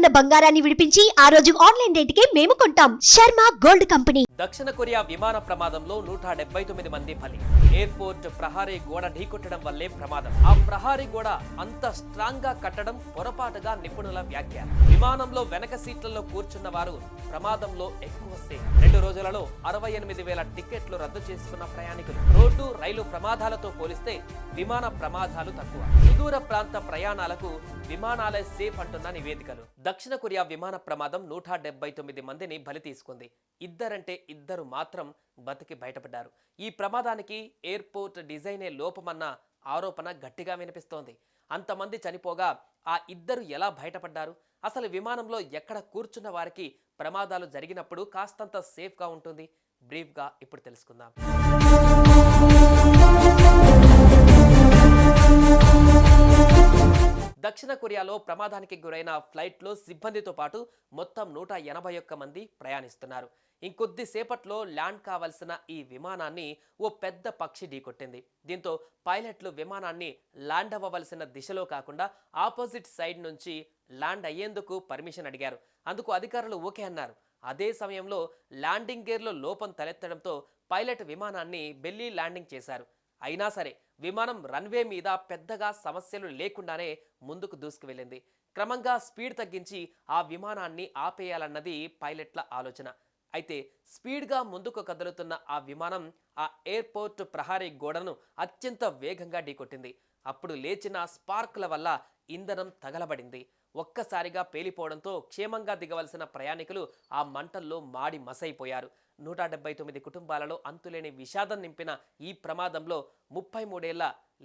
ఉన్న బంగారాన్ని విడిపించి ఆ రోజు ఆన్లైన్ రేటుకే మేము కొంటాం. Sharma gold company. దక్షిణ కొరియా విమాన ప్రమాదంలో నూట డెబ్బై తొమ్మిది మంది బలి ఎయిర్పోర్ట్ ప్రహారీ గోడ ఢీకొట్టడం వల్లే ప్రమాదం. ఆ ప్రహారీ గోడ అంత స్ట్రాంగ్గా కట్టడం పొరపాటుగా నిపుణుల వ్యాఖ్య. విమానంలో వెనక సీట్లలో కూర్చున్న వారు ప్రమాదంలో ఎక్కువ సేఫ్ రెండు రోజులలో అరవై ఎనిమిది వేల టికెట్లు రద్దు చేసుకున్న ప్రయాణికులు. రోడ్డు రైలు ప్రమాదాలతో పోలిస్తే విమాన ప్రమాదాలు తక్కువ. సుదూర ప్రాంత ప్రయాణాలకు విమానాలే సేఫ్ అంటున్న నివేదికలు. దక్షిణ కొరియా విమాన ప్రమాదం నూట డెబ్బై తొమ్మిది మందిని బలి తీసుకుంది. ఇద్దరంటే ఇద్దరు మాత్రం బతికి బయటపడ్డారు. ఈ ప్రమాదానికి ఎయిర్పోర్ట్ డిజైనే లోపమన్న ఆరోపణ గట్టిగా వినిపిస్తోంది. అంతమంది చనిపోగా ఆ ఇద్దరు ఎలా బయటపడ్డారు? అసలు విమానంలో ఎక్కడ కూర్చున్న వారికి ప్రమాదాలు జరిగినప్పుడు కాస్తంత సేఫ్గా ఉంటుంది? బ్రీఫ్గా ఇప్పుడు తెలుసుకుందాం. దక్షిణ కొరియాలో ప్రమాదానికి గురైన ఫ్లైట్లో సిబ్బందితో పాటు మొత్తం నూట ఎనభై ఒక్క మంది ప్రయాణిస్తున్నారు. ఇంకొద్ది సేపట్లో ల్యాండ్ కావాల్సిన ఈ విమానాన్ని ఓ పెద్ద పక్షి ఢీకొట్టింది. దీంతో పైలట్లు విమానాన్ని ల్యాండ్ అవ్వవలసిన దిశలో కాకుండా ఆపోజిట్ సైడ్ నుంచి ల్యాండ్ అయ్యేందుకు పర్మిషన్ అడిగారు. అందుకు అధికారులు ఓకే అన్నారు. అదే సమయంలో ల్యాండింగ్ గేర్లో లోపం తలెత్తడంతో పైలట్ విమానాన్ని బెల్లీ ల్యాండింగ్ చేశారు. అయినా సరే విమానం రన్వే మీద పెద్దగా సమస్యలు లేకుండానే ముందుకు దూసుకువెళ్ళింది. క్రమంగా స్పీడ్ తగ్గించి ఆ విమానాన్ని ఆపేయాలన్నది పైలట్ల ఆలోచన. అయితే స్పీడ్గా ముందుకు కదులుతున్న ఆ విమానం ఆ ఎయిర్పోర్ట్ ప్రహారీ గోడను అత్యంత వేగంగా ఢీకొట్టింది. అప్పుడు లేచిన స్పార్క్ల వల్ల ఇంధనం తగలబడింది. ఒక్కసారిగా పేలిపోవడంతో క్షేమంగా దిగవలసిన ప్రయాణికులు ఆ మంటల్లో మాడి మసైపోయారు. నూట డెబ్బై తొమ్మిది కుటుంబాలలో అంతులేని విషాదం నింపిన ఈ ప్రమాదంలో ముప్పై మూడేళ్ళ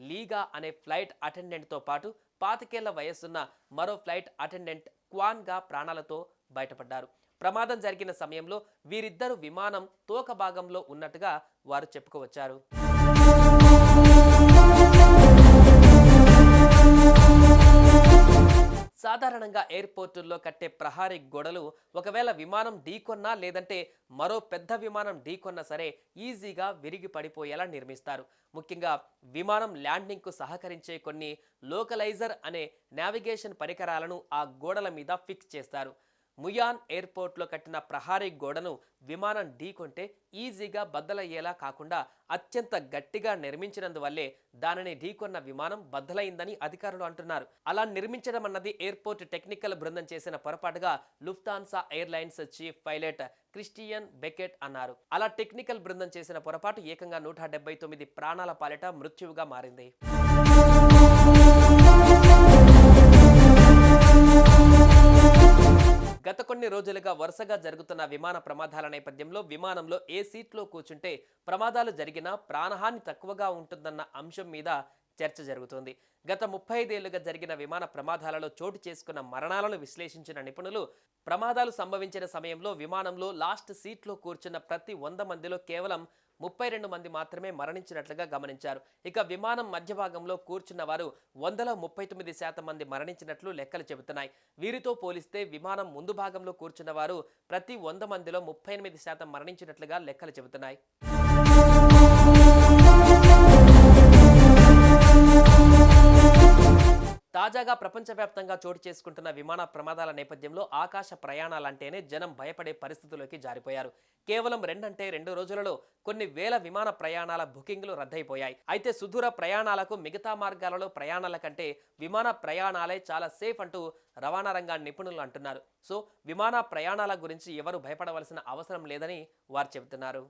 లీగా అనే ఫ్లైట్ అటెండెంట్తో పాటు పాతికేళ్ళ వయస్సున్న మరో ఫ్లైట్ అటెండెంట్ క్వాన్గా ప్రాణాలతో బయటపడ్డారు. ప్రమాదం జరిగిన సమయంలో వీరిద్దరు విమానం తోక భాగంలో ఉన్నట్టుగా వారు చెప్పుకోవచ్చారు. సాధారణంగా ఎయిర్పోర్టుల్లో కట్టే ప్రహారీ గోడలు ఒకవేళ విమానం ఢీకొన్నా లేదంటే మరో పెద్ద విమానం ఢీకొన్నా సరే ఈజీగా విరిగి పడిపోయేలా నిర్మిస్తారు. ముఖ్యంగా విమానం ల్యాండింగ్కు సహకరించే కొన్ని లోకలైజర్ అనే నావిగేషన్ పరికరాలను ఆ గోడల మీద ఫిక్స్ చేస్తారు. ముయాన్ ఎయిర్పోర్ట్లో కట్టిన ప్రహారీ గోడను విమానం ఢీకొంటే ఈజీగా బద్దలయ్యేలా కాకుండా అత్యంత గట్టిగా నిర్మించినందువల్లే దానిని ఢీకొన్న విమానం బద్దలైందని అధికారులు అంటున్నారు. అలా నిర్మించడం అన్నది ఎయిర్పోర్ట్ టెక్నికల్ బృందం చేసిన పొరపాటుగా Lufthansa Airlines chief pilot Christian Becket అన్నారు. అలా టెక్నికల్ బృందం చేసిన పొరపాటు ఏకంగా నూట డెబ్బై తొమ్మిది ప్రాణాల పాలిట మృత్యువుగా మారింది. గత కొన్ని రోజులుగా వరుసగా జరుగుతున్న విమాన ప్రమాదాల నేపథ్యంలో విమానంలో ఏ సీట్లో కూర్చుంటే ప్రమాదాలు జరిగినా ప్రాణహాని తక్కువగా ఉంటుందన్న అంశం మీద చర్చ జరుగుతోంది. గత ముప్పై ఐదేళ్ళుగా జరిగిన విమాన ప్రమాదాలలో చోటు చేసుకున్న మరణాలను విశ్లేషించిన నిపుణులు ప్రమాదాలు సంభవించిన సమయంలో విమానంలో లాస్ట్ సీట్లో కూర్చున్న ప్రతి వంద మందిలో కేవలం ముప్పై రెండు మంది మాత్రమే మరణించినట్లుగా గమనించారు. ఇక విమానం మధ్య భాగంలో కూర్చున్న వారు వందల ముప్పై తొమ్మిది శాతం మంది మరణించినట్లు లెక్కలు చెబుతున్నాయి. వీరితో పోలిస్తే విమానం ముందు భాగంలో కూర్చున్న వారు ప్రతి వంద మందిలో ముప్పై ఎనిమిది శాతం మరణించినట్లుగా లెక్కలు చెబుతున్నాయి. తాజాగా ప్రపంచవ్యాప్తంగా చోటు చేసుకుంటున్న విమాన ప్రమాదాల నేపథ్యంలో ఆకాశ ప్రయాణాలంటేనే జనం భయపడే పరిస్థితుల్లోకి జారిపోయారు. కేవలం రెండంటే రెండు రోజులలో కొన్ని వేల విమాన ప్రయాణాల బుకింగ్లు రద్దయిపోయాయి. అయితే సుదూర ప్రయాణాలకు మిగతా మార్గాలలో ప్రయాణాల కంటే విమాన ప్రయాణాలే చాలా సేఫ్ అంటూ రవాణా రంగా నిపుణులు అంటున్నారు. సో విమాన ప్రయాణాల గురించి ఎవరు భయపడవలసిన అవసరం లేదని వారు చెబుతున్నారు.